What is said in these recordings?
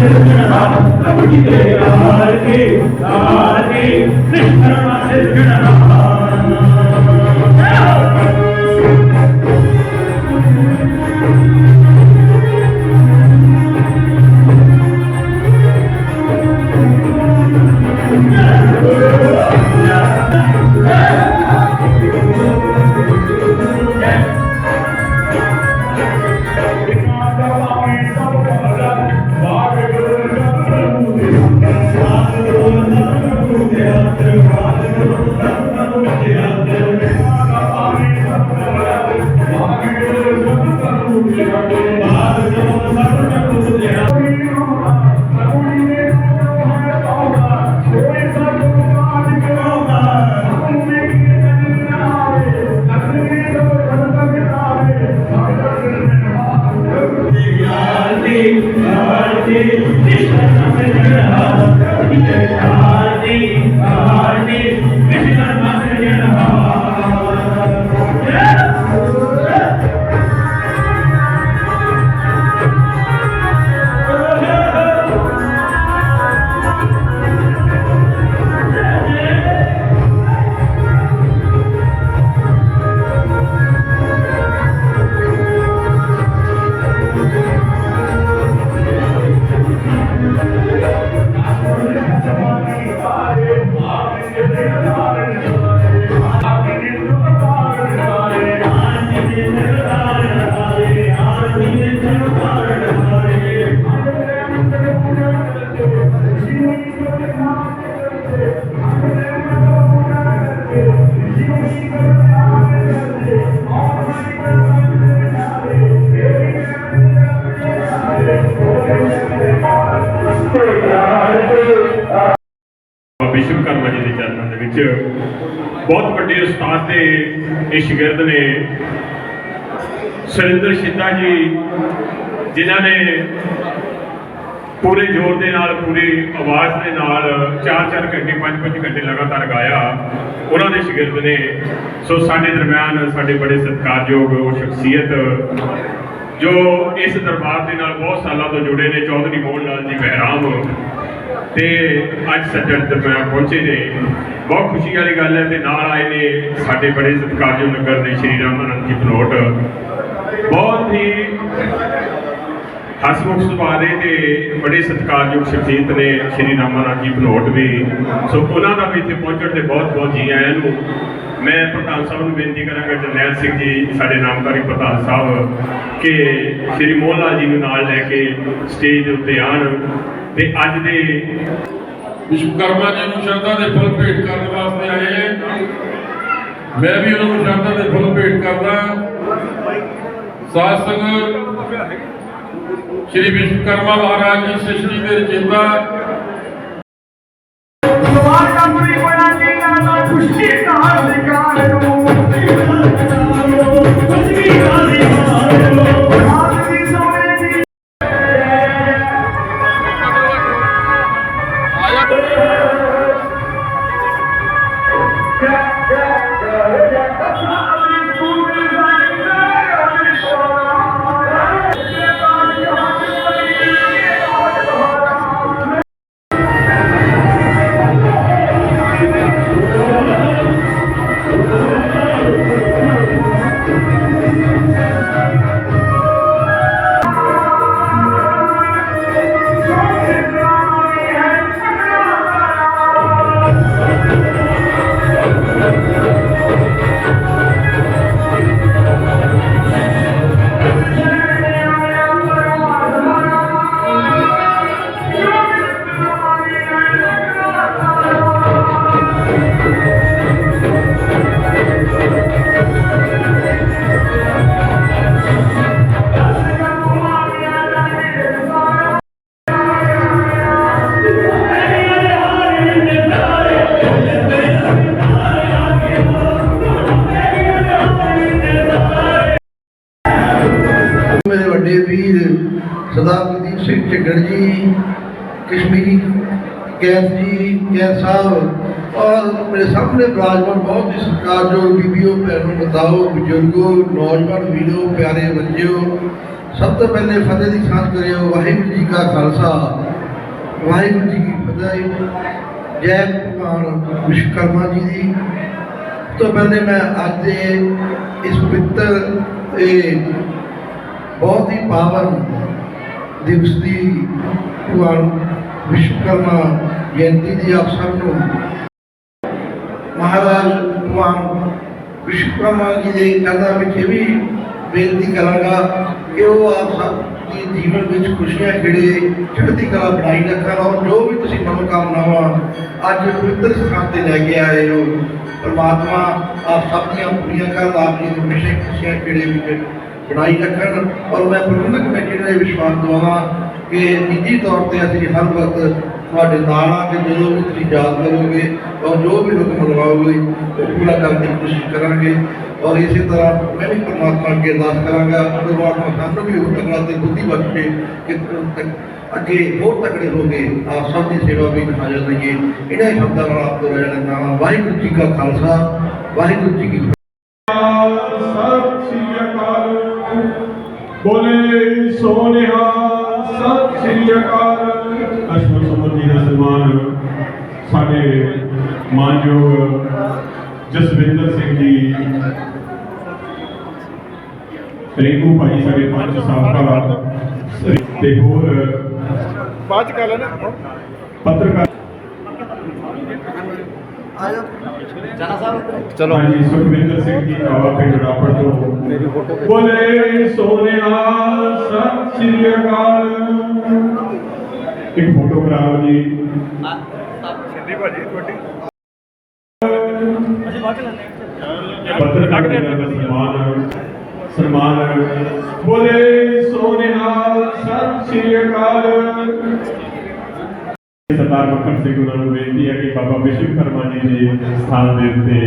कृष्ण कृष्ण ਵਿਸ਼ਵਕਰਮਾ ਜੀ ਦੇ ਚਰਨਾਂ ਦੇ ਵਿੱਚ ਬਹੁਤ ਵੱਡੇ ਉਸਤਾਦ ਦੇ ਇਹ ਸ਼ਾਗਿਰਦ ਨੇ ਸੁਰਿੰਦਰ ਸ਼ਿੰਦਾ ਜੀ, ਜਿਨ੍ਹਾਂ ਨੇ ਪੂਰੇ ਜ਼ੋਰ ਦੇ ਨਾਲ, ਪੂਰੀ ਆਵਾਜ਼ ਦੇ ਨਾਲ 4-4 ਘੰਟੇ 5-5 ਘੰਟੇ ਲਗਾਤਾਰ ਗਾਇਆ ਉਹਨਾਂ ਦੇ ਸ਼ਾਗਿਰਦ ਨੇ। ਸੋ ਸਾਡੇ ਦਰਮਿਆਨ ਸਾਡੇ ਬੜੇ ਸਤਿਕਾਰਯੋਗ ਉਹ ਸ਼ਖਸੀਅਤ ਜੋ ਇਸ ਦਰਬਾਰ ਦੇ ਨਾਲ ਬਹੁਤ ਸਾਲਾਂ ਤੋਂ ਜੁੜੇ ਨੇ, ਚੌਧਰੀ ਮੋਹਨ ਲਾਲ ਜੀ ਮਹਿਰਾਮ। ਤੇ ਅੱਜ ਸੱਜਣ ਦਰਮਿਆਨ ਪਹੁੰਚੇ ਨੇ। ਬਹੁਤ ਖੁਸ਼ੀ ਵਾਲੀ ਗੱਲ ਹੈ ਤੇ ਨਾਲ ਆਏ ਨੇ ਸਾਡੇ ਬੜੇ ਸਤਿਕਾਰਯੋਗ ਨਗਰ ਦੇ ਸ਼੍ਰੀ ਰਾਮ ਆਨੰਦ ਜੀ ਬਨੋਟ ਬਹੁਤ ਹੀ ਹਸਮੁਖ ਸੁਭਾਅ ਦੇ ਤੇ ਬੜੇ ਸਤਿਕਾਰਯੋਗ ਸ਼ਖਸੀਅਤ ਨੇ ਸ਼੍ਰੀ ਰਾਮ ਜੀ ਬਨੋਟ ਵੀ। ਸੋ ਉਹਨਾਂ ਦਾ ਵੀ ਇੱਥੇ ਪਹੁੰਚਣ ਤੇ ਬਹੁਤ ਬਹੁਤ ਜੀ ਆਇਆਂ ਨੂੰ। ਮੈਂ ਪ੍ਰਧਾਨ ਸਾਹਿਬ ਨੂੰ ਬੇਨਤੀ ਕਰਾਂਗਾ, ਜਰਨੈਲ ਸਿੰਘ ਜੀ, ਸਾਡੇ ਨਾਮਕਾਰੀ ਪ੍ਰਧਾਨ ਸਾਹਿਬ, ਕਿ ਸ਼੍ਰੀ ਮੋਹਲਾ ਜੀ ਨੂੰ ਨਾਲ ਲੈ ਕੇ ਸਟੇਜ ਦੇ ਉੱਤੇ ਆਣ ਤੇ ਅੱਜ ਦੇ ਵਿਸ਼ਵਕਰਮਾ ਜੀ ਨੂੰ ਸ਼ਰਧਾ ਦੇ ਫੁੱਲ ਭੇਟ ਕਰਨ ਵਾਸਤੇ ਆਏ ਹੈ। ਮੈਂ ਵੀ ਉਹਨਾਂ ਨੂੰ ਸ਼ਰਧਾ ਦੇ ਫੁੱਲ ਭੇਟ ਕਰਦਾ ਸਾਧ ਸੰਗਤ ਸ਼੍ਰੀ ਵਿਸ਼ਵਕਰਮਾ ਮਹਾਰਾਜ ਜੀ ਸ੍ਰਿਸ਼ਟੀ ਦੇ ਰਚੇਤਾ ਕੈਂਥ ਜੀ ਕੈਂਥ ਸਾਹਿਬ ਔਰ ਮੇਰੇ ਸਾਹਮਣੇ ਬਰਾਜਮਾਨ ਬਹੁਤ ਹੀ ਸਤਿਕਾਰਯੋਗ ਬੀਬੀਓ, ਭੈਣੋ ਬਤਾਓ ਬਜ਼ੁਰਗੋ, ਨੌਜਵਾਨ ਵੀਰੋ, ਪਿਆਰੇ ਬੱਚਿਓ, ਸਭ ਤੋਂ ਪਹਿਲੇ ਫਤਿਹ ਦੀ ਸਾਂਝ ਕਰਿਓ, ਵਾਹਿਗੁਰੂ ਜੀ ਕਾ ਖਾਲਸਾ। ਵਾਹਿਗੁਰੂ ਜੀ ਕੀ ਫਤਿਹ। ਜੈ ਭਗਵਾਨ ਵਿਸ਼ਵਕਰਮਾ ਜੀ ਦੀ। ਤੋਂ ਪਹਿਲੇ ਮੈਂ ਅੱਜ ਦੇ ਇਸ ਪਵਿੱਤਰ, ਇਹ ਬਹੁਤ ਹੀ ਪਾਵਨ ਦਿਵਸ ਦੀ ਭਗਵਾਨ ਵਿਸ਼ਵਕਰਮਾ ਜਯੰਤੀ ਦੀ ਆਪ ਸਭ ਨੂੰ। ਮਹਾਰਾਜ ਭਗਵਾਨ ਵਿਸ਼ਵਕਰਮਾ ਜੀ ਦੇ ਚਰਨਾਂ ਵਿੱਚ ਇਹ ਵੀ ਬੇਨਤੀ ਕਰਾਂਗਾ ਕਿ ਉਹ ਆਪ ਸਭ ਦੇ ਜੀਵਨ ਵਿੱਚ ਖੁਸ਼ੀਆਂ, ਖੇੜੇ, ਚੜ੍ਹਦੀ ਕਲਾ ਬਣਾਈ ਰੱਖਣ ਔਰ ਜੋ ਵੀ ਤੁਸੀਂ ਮਨੋਕਾਮਨਾਵਾਂ ਅੱਜ ਪਵਿੱਤਰ ਸਥਾਨ ਤੇ ਲੈ ਕੇ ਆਏ ਹੋ, ਪਰਮਾਤਮਾ ਆਪ ਸਭ ਦੀਆਂ ਪੂਰੀਆਂ ਕਰਨ, ਆਪ ਜੀ ਦੀ ਹਮੇਸ਼ਾ ਖੁਸ਼ੀਆਂ, ਖੇੜੇ ਵਿੱਚ ਬਣਾਈ ਰੱਖਣ ਔਰ ਮੈਂ ਪ੍ਰਬੰਧਕ ਕਮੇਟੀ ਨੂੰ ਇਹ ਵਿਸ਼ਵਾਸ ਦਵਾਵਾਂ ਕਿ ਨਿੱਜੀ ਤੌਰ ਤੇ ਅਸੀਂ ਹਰ ਵਕਤ ਤੁਹਾਡੇ ਨਾਲ ਆ ਕੇ ਜਦੋਂ ਵੀ ਤੁਸੀਂ ਯਾਦ ਕਰੋਗੇ ਔਰ ਜੋ ਵੀ ਹੁਕਮ ਲਗਾਓਗੇ ਉਹ ਪੂਰਾ ਕਰਨ ਦੀ ਕੋਸ਼ਿਸ਼ ਕਰਾਂਗੇ। ਔਰ ਇਸੇ ਤਰ੍ਹਾਂ ਮੈਂ ਵੀ ਪਰਮਾਤਮਾ ਅੱਗੇ ਅਰਦਾਸ ਕਰਾਂਗਾ, ਪਰਮਾਤਮਾ ਸਾਨੂੰ ਵੀ ਉਹ ਤਕੜਾ ਤੇ ਬੁੱਧੀ ਬਖਸ਼ੇ ਕਿ ਅੱਗੇ ਹੋਰ ਤਕੜੇ ਹੋ ਗਏ ਆਪ ਸਭ ਦੀ ਸੇਵਾ ਵਿੱਚ ਹਾਜ਼ਰ ਰਹੀਏ। ਇਹਨਾਂ ਸ਼ਬਦਾਂ ਨਾਲ ਆਪ ਤੋਂ ਰਹਿਣ ਦਾ ਵਾਹਿਗੁਰੂ ਜੀ ਕਾ ਖਾਲਸਾ, ਵਾਹਿਗੁਰੂ ਜੀ ਕੀ ਸਤਿ ਸ੍ਰੀ ਅਕਾਲ। ਬੋਲੇ ਸੋਨਿਹਾ ਸ੍ਰੀ ਅਕਾਲ ਅਸ਼ਵਰ ਸਮੁੰਦੀ ਦਾ ਸਨਮਾਨ ਸਾਡੇ ਮਾਨਯੋਗ ਜਸਵਿੰਦਰ ਸਿੰਘ ਜੀ ਰੇਗੂ ਭਾਈ ਸਾਡੇ ਪੰਜ ਸਾਬਕਾ ਤੇ ਹੋਰ ਬਾਅਦ ਕਰ ਲੈਣਾ। ਪੱਤਰਕਾਰ ਚਲੋ। ਹਾਂਜੀ ਸੁਖਵਿੰਦਰ ਸਿੰਘ ਜੀ ਨਵਾਂ ਪਿੰਡ ਰਾਪੜ ਤੋਂ। ਬੋਲੇ ਸੋਨਿਆ ਸਤਿ ਸ੍ਰੀ ਅਕਾਲ। ਇੱਕ ਫੋਟੋ ਕਰਾਓ ਜੀ। ਸਿੰਧੀ ਭਾਜੀ ਤੁਹਾਡੀ? ਪੱਤਰਕਾਰ ਦਾ ਸਨਮਾਨ ਸਨਮਾਨ ਬੋਲੇ ਸੋਨਿਆ ਸਤਿ ਸ੍ਰੀ ਅਕਾਲ। ਸਰਦਾਰ ਮੱਖਣ ਸਿੰਘ ਉਹਨਾਂ ਨੂੰ ਬੇਨਤੀ ਹੈ ਕਿ ਬਾਬਾ ਵਿਸ਼ਵਕਰਮਾ ਜੀ ਦੇ ਸਥਾਨ ਦੇ ਉੱਤੇ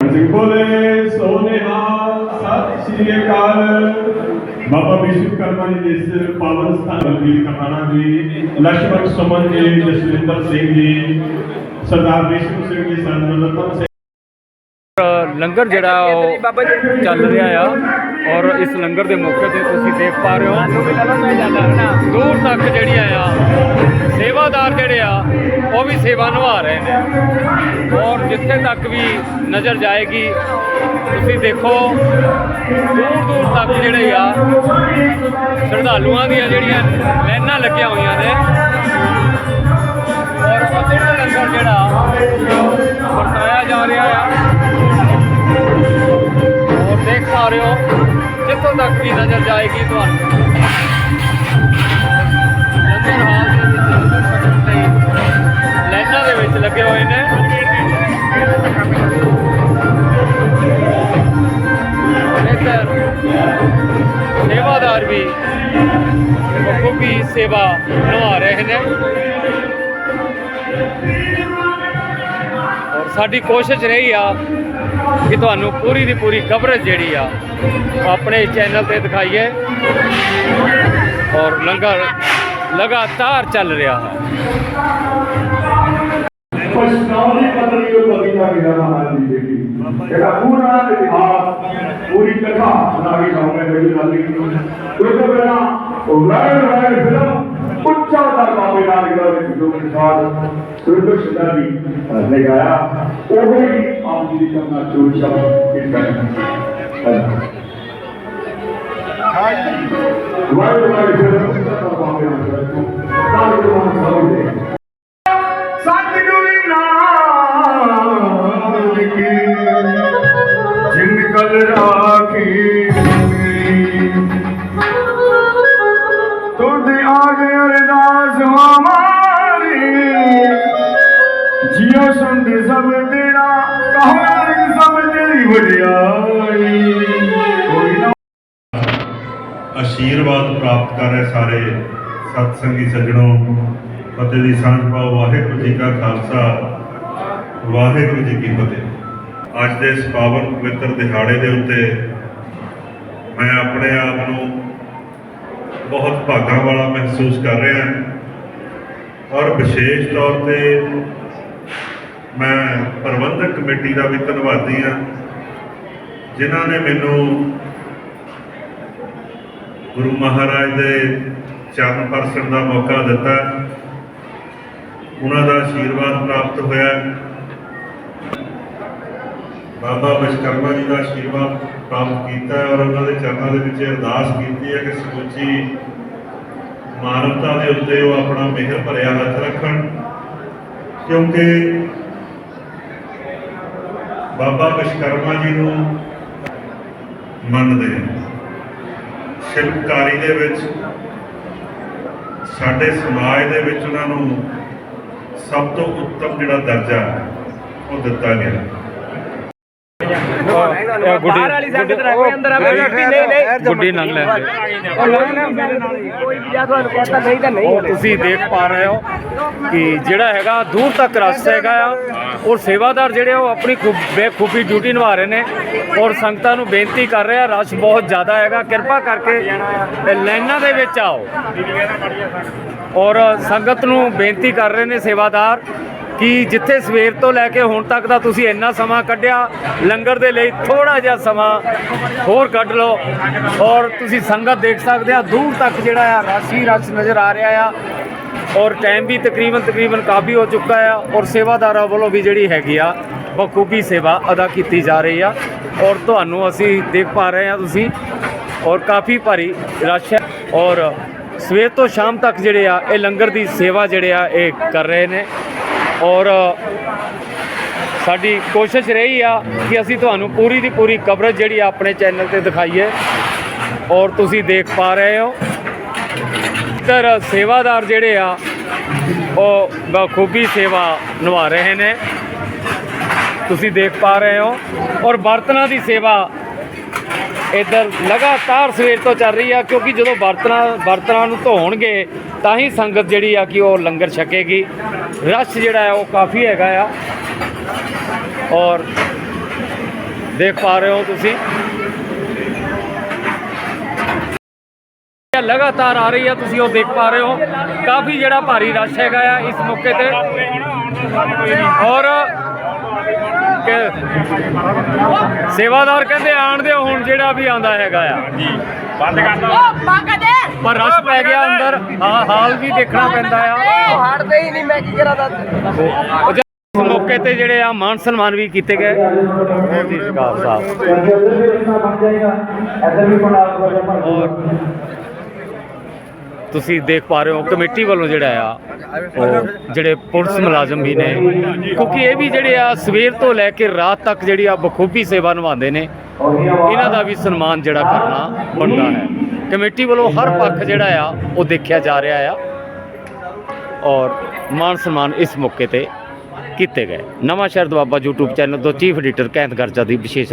ਸਿੰਘ ਬੋਲੇ ਸੋਨੇਹਾ ਸਤਿ ਸ੍ਰੀ ਅਕਾਲ। ਬਾਬਾ ਵਿਸ਼ਵਕਰਮਾ ਜੀ ਦੇ ਇਸ ਪਾਵਨ ਸਥਾਨ ਬਲਵੀਰ ਕਮਾਣਾ ਜੀ। ਲక్ష్ਮਣ ਸੁਮਨ ਜੀ ਜਸਵਿੰਦਰ ਸਿੰਘ ਜੀ ਸਰਦਾਰ ਵਿਸ਼ਵ ਸਿੰਘ ਜੀ ਸਰਦਾਰ ਸਿੰਘ। ਲੰਗਰ ਜਿਹੜਾ ਉਹ ਚੱਲ ਰਿਹਾ ਆ ਔਰ ਇਸ ਲੰਗਰ ਦੇ ਮੌਕੇ ਤੇ ਤੁਸੀਂ ਦੇਖ ਪਾ ਰਹੇ ਹੋ। ਦੂਰ ਤੱਕ ਜਿਹੜੀ ਆ ਸੇਵਾਦਾਰ ਜਿਹੜੇ ਆ ਉਹ ਵੀ ਸੇਵਾ ਨਿਭਾ ਰਹੇ ਨੇ। ਔਰ ਜਿੱਥੇ ਤੱਕ ਵੀ ਨਜ਼ਰ ਜਾਏਗੀ, ਤੁਸੀਂ ਦੇਖੋ, ਦੂਰ ਦੂਰ ਤੱਕ ਜਿਹੜੇ ਆ, ਸ਼ਰਧਾਲੂਆਂ ਦੀਆਂ ਜਿਹੜੀਆਂ ਲਾਈਨਾਂ ਲੱਗੀਆਂ ਹੋਈਆਂ ਨੇ। ਔਰ ਅਤੁੱਟ ਲੰਗਰ ਜਿਹੜਾ ਵਰਤਾਇਆ ਜਾ ਰਿਹਾ ਆ ਔਰ ਦੇਖ ਪਾ ਰਹੇ ਹੋ, ਜਿੱਥੋਂ ਤੱਕ ਵੀ ਨਜ਼ਰ ਜਾਏਗੀ ਤੁਹਾਨੂੰ। ਲੱਗੇ ਹੋਏ ਨੇ। ਇੱਧਰ ਸੇਵਾਦਾਰ ਵੀ ਬਖੂਬੀ ਸੇਵਾ ਨਿਭਾ ਰਹੇ ਨੇ। ਔਰ ਸਾਡੀ ਕੋਸ਼ਿਸ਼ ਰਹੀ ਆ ਕਿ ਤੁਹਾਨੂੰ ਪੂਰੀ ਦੀ ਪੂਰੀ ਕਵਰੇਜ ਜਿਹੜੀ ਆ, ਆਪਣੇ ਚੈਨਲ ਤੇ ਦਿਖਾਈਏ। ਔਰ ਲੰਗਰ ਲਗਾਤਾਰ ਚੱਲ ਰਿਹਾ ਹੈ। ਪਛਤਾਉਣੀ ਪਤਨੀ ਕੋ ਕਵਿਤਾ ਕੀ ਰਹਾ ਮਾਨੀ ਦੇਖੀ ਇਹਦਾ ਪੂਰਾ ਇਤਿਹਾਸ ਪੂਰੀ ਕਥਾ ਸੁਣਾ ਕੇ ਜਾਉਂਗੇ ਮੇਰੀ ਗੱਲ ਨਹੀਂ ਕੋਈ ਤਾਂ ਬਣਾ ਉਹ ਰਾਇ ਰਾਇ ਫਿਲਮ ਉੱਚਾ ਦਾ ਬਾਬੇ ਨਾਲ ਜਿਹੜਾ ਵਿੱਚ ਜੋ ਮਿਸਾਲ ਸੁਰਤ ਸ਼ਦਾਰੀ ਨੇ ਗਾਇਆ ਉਹ ਹੀ ਆਪ ਜੀ ਦੀ ਕਰਨਾ ਚੋਰ ਸ਼ਬਦ ਇਸ ਤਰ੍ਹਾਂ ਰਾਇ ਰਾਇ ਫਿਲਮ ਉੱਚਾ ਆਸ਼ੀਰਵਾਦ ਪ੍ਰਾਪਤ ਕਰ ਰਹੇ ਸਾਰੇ ਸਤਸੰਗੀ ਸੱਜਣੋ, ਫਤਿਹ ਦੀ ਸਾਂਝ ਪਾਓ, ਵਾਹਿਗੁਰੂ ਜੀ ਕਾ ਖਾਲਸਾ, ਵਾਹਿਗੁਰੂ ਜੀ ਕੀ ਫਤਿਹ। ਅੱਜ ਦੇ ਇਸ ਪਾਵਨ ਪਵਿੱਤਰ ਦਿਹਾੜੇ ਦੇ ਉੱਤੇ ਮੈਂ ਆਪਣੇ ਆਪ ਨੂੰ ਬਹੁਤ ਭਾਗਾਂ ਵਾਲਾ ਮਹਿਸੂਸ ਕਰ ਰਿਹਾ ਔਰ ਵਿਸ਼ੇਸ਼ ਤੌਰ ਤੇ ਮੈਂ ਪ੍ਰਬੰਧਕ ਕਮੇਟੀ ਦਾ ਵੀ ਧੰਨਵਾਦੀ ਹਾਂ, ਜਿਨ੍ਹਾਂ ਨੇ ਮੈਨੂੰ ਗੁਰੂ ਮਹਾਰਾਜ ਦੇ ਚਰਨ ਪਰਸਣ ਦਾ ਮੌਕਾ ਦਿੱਤਾ। ਉਹਨਾਂ ਦਾ ਆਸ਼ੀਰਵਾਦ ਪ੍ਰਾਪਤ ਹੋਇਆ। ਬਾਬਾ ਵਿਸ਼ਕਰਮਾ ਜੀ ਦਾ ਆਸ਼ੀਰਵਾਦ ਪ੍ਰਾਪਤ ਕੀਤਾ ਔਰ ਉਹਨਾਂ ਦੇ ਚਰਨਾਂ ਦੇ ਵਿੱਚ ਅਰਦਾਸ ਕੀਤੀ ਹੈ ਕਿ ਸਮੁੱਚੀ ਮਾਨਵਤਾ ਦੇ ਉੱਤੇ ਉਹ ਆਪਣਾ ਮਿਹਰ ਭਰਿਆ ਹੱਥ ਰੱਖਣ। ਕਿਉਂਕਿ ਬਾਬਾ ਵਿਸ਼ਕਰਮਾ ਜੀ ਨੂੰ ਮੰਨਦੇ ਹਾਂ ਸ਼ਿਲਪਕਾਰੀ ਦੇ ਵਿੱਚ, ਸਾਡੇ ਸਮਾਜ ਦੇ ਵਿੱਚ ਉਹਨਾਂ ਨੂੰ ਸਭ ਤੋਂ ਉੱਤਮ ਜਿਹੜਾ ਦਰਜਾ ਉਹ ਦਿੱਤਾ ਗਿਆ। ਬਾਹਰ ਵਾਲੀ ਸਾਈਡ ਤੇ ਰੱਖ ਅੰਦਰ ਆ ਗੁੱਡੀ ਨੰਗ ਲੈਂਦੇ ਕੋਈ ਜਾਂ ਤੁਹਾਨੂੰ ਕਹਿੰਦਾ ਨਹੀਂ ਤਾਂ ਨਹੀਂ ਉਹ ਤੁਸੀਂ ਦੇਖ ਪਾ ਰਹੇ ਹੋ ਕਿ ਜਿਹੜਾ ਹੈਗਾ ਦੂਰ ਤੱਕ ਰਸਤਾ ਹੈਗਾ ਆ ਔਰ ਸੇਵਾਦਾਰ ਜਿਹੜੇ ਆ ਉਹ ਆਪਣੀ ਖੂਬ ਬੇਖੂਬੀ ਡਿਊਟੀ ਨਿਭਾ ਰਹੇ ਨੇ ਔਰ ਸੰਗਤਾਂ ਨੂੰ ਬੇਨਤੀ ਕਰ ਰਹੇ ਆ ਰਸ਼ ਬਹੁਤ ਜ਼ਿਆਦਾ ਹੈਗਾ। ਕਿਰਪਾ ਕਰਕੇ ਇਹ ਲਾਈਨਾਂ ਦੇ ਵਿੱਚ ਆਓ। ਔਰ ਸੰਗਤ ਨੂੰ ਬੇਨਤੀ ਕਰ ਰਹੇ ਨੇ ਸੇਵਾਦਾਰ ਕਿ ਜਿੱਥੇ ਸਵੇਰ ਤੋਂ ਲੈ ਕੇ ਹੁਣ ਤੱਕ ਦਾ ਤੁਸੀਂ ਇੰਨਾ ਸਮਾਂ ਕੱਢਿਆ, ਲੰਗਰ ਦੇ ਲਈ ਥੋੜਾ ਜਿਹਾ ਸਮਾਂ ਹੋਰ ਕੱਢ ਲਓ। ਔਰ ਤੁਸੀਂ ਸੰਗਤ ਦੇਖ ਸਕਦੇ ਆ, ਦੂਰ ਤੱਕ ਜਿਹੜਾ ਆ ਰਸ਼ ਹੀ ਰਸ਼ ਨਜ਼ਰ ਆ ਰਿਹਾ ਆ। ਔਰ ਟਾਈਮ ਵੀ ਤਕਰੀਬਨ ਤਕਰੀਬਨ ਕਾਫੀ ਹੋ ਚੁੱਕਾ ਆ। ਔਰ ਸੇਵਾਦਾਰਾਂ ਵੱਲੋਂ ਵੀ ਜਿਹੜੀ ਹੈਗੀ ਆ, ਬਖੂਬੀ ਸੇਵਾ ਅਦਾ ਕੀਤੀ ਜਾ ਰਹੀ ਆ। ਔਰ ਤੁਹਾਨੂੰ ਅਸੀਂ ਦੇਖ ਪਾ ਰਹੇ ਆ ਤੁਸੀਂ। ਔਰ ਕਾਫੀ ਭਾਰੀ ਰਸ਼ ਹੈ। ਔਰ ਸਵੇਰ ਤੋਂ ਸ਼ਾਮ ਤੱਕ ਜਿਹੜੇ ਆ, ਇਹ ਲੰਗਰ ਦੀ ਸੇਵਾ ਜਿਹੜੇ ਆ, ਇਹ ਕਰ ਰਹੇ ਨੇ। ਔਰ, ਸਾਡੀ ਕੋਸ਼ਿਸ਼ ਰਹੀ ਆ ਕਿ ਅਸੀਂ ਤੁਹਾਨੂੰ ਪੂਰੀ ਦੀ ਪੂਰੀ ਕਵਰੇਜ ਜਿਹੜੀ ਆ ਆਪਣੇ ਚੈਨਲ ਤੇ ਦਿਖਾਈਏ। ਔਰ ਤੁਸੀਂ ਦੇਖ ਪਾ ਰਹੇ ਹੋ। ਇੱਧਰ ਸੇਵਾਦਾਰ ਜਿਹੜੇ ਆ, ਉਹ ਬਖੂਬੀ ਸੇਵਾ ਨਿਭਾ ਰਹੇ ਨੇ। ਤੁਸੀਂ ਦੇਖ ਪਾ ਰਹੇ ਹੋ। ਔਰ ਬਰਤਨਾਂ ਦੀ ਸੇਵਾ ਇੱਧਰ ਲਗਾਤਾਰ ਸਵੇਰ ਤੋਂ ਚੱਲ ਰਹੀ ਆ, ਕਿਉਂਕਿ ਜਦੋਂ ਬਰਤਨਾਂ ਬਰਤਨਾਂ ਨੂੰ ਧੋਣਗੇ, ਤਾਂ ਹੀ ਸੰਗਤ ਜਿਹੜੀ ਆ ਕਿ ਉਹ ਲੰਗਰ ਛਕੇਗੀ। ਰਸ਼ ਜਿਹੜਾ ਹੈ ਉਹ ਕਾਫੀ ਹੈਗਾ ਆ। ਔਰ ਦੇਖ ਪਾ ਰਹੇ ਹੋ ਤੁਸੀਂ। ਲਗਾਤਾਰ ਆ ਰਹੀ ਆ, ਤੁਸੀਂ ਉਹ ਦੇਖ ਪਾ ਰਹੇ ਹੋ। ਕਾਫੀ ਜਿਹੜਾ ਭਾਰੀ ਰਸ਼ ਹੈਗਾ ਆ ਇਸ ਮੌਕੇ ਤੇ। ਔਰ ਕਿ- ਸੇਵਾਦਾਰ ਕਹਿੰਦੇ ਆਣ ਦਿਓ ਹੁਣ ਜਿਹੜਾ ਵੀ ਆਂਦਾ ਹੈਗਾ ਆ। ਪਰ ਰਸ਼ ਪੈ ਗਿਆ ਅੰਦਰ ਹਾਂ ਹਾਲ ਵੀ ਦੇਖਣਾ ਪੈਂਦਾ ਆ। ਹਟਦੇ ਹੀ ਨਹੀਂ ਮੈਂ ਕੀ ਕਰਾਂ ਦੱਸ? ਮੌਕੇ ਤੇ ਜਿਹੜੇ ਆ ਮਾਨ ਸਨਮਾਨ ਵੀ ਕੀਤੇ ਗਏ। ਜੀ ਸਾਹਿਬ। ਔਰ ਤੁਸੀਂ ਦੇਖ ਪਾ ਰਹੇ ਹੋ, ਕਮੇਟੀ ਵੱਲੋਂ ਜਿਹੜਾ ਆ, ਉਹ ਜਿਹੜੇ ਪੁਲਿਸ ਮੁਲਾਜ਼ਮ ਵੀ ਨੇ। ਕਿਉਂਕਿ ਇਹ ਵੀ ਜਿਹੜੇ ਆ, ਸਵੇਰ ਤੋਂ ਲੈ ਕੇ ਰਾਤ ਤੱਕ ਜਿਹੜੀ ਆ ਬਖੂਬੀ ਸੇਵਾ ਨਿਭਾਉਂਦੇ ਨੇ, ਇਹਨਾਂ ਦਾ ਵੀ ਸਨਮਾਨ ਜਿਹੜਾ ਕਰਨਾ ਬਣਦਾ ਹੈ। ਕਮੇਟੀ ਵੱਲੋਂ ਹਰ ਪੱਖ ਜਿਹੜਾ ਆ, ਉਹ ਦੇਖਿਆ ਜਾ ਰਿਹਾ ਆ। ਔਰ ਮਾਨ ਸਨਮਾਨ ਇਸ ਮੌਕੇ ਤੇ ਕੀਤੇ ਗਏ। ਨਵਾਂ ਸ਼ਹਿਰ ਦਵਾਬਾ YouTube ਚੈਨਲ ਤੋਂ ਚੀਫ ਐਡੀਟਰ ਕਹਿਤ ਗਰਜਾ ਦੀ ਵਿਸ਼ੇਸ਼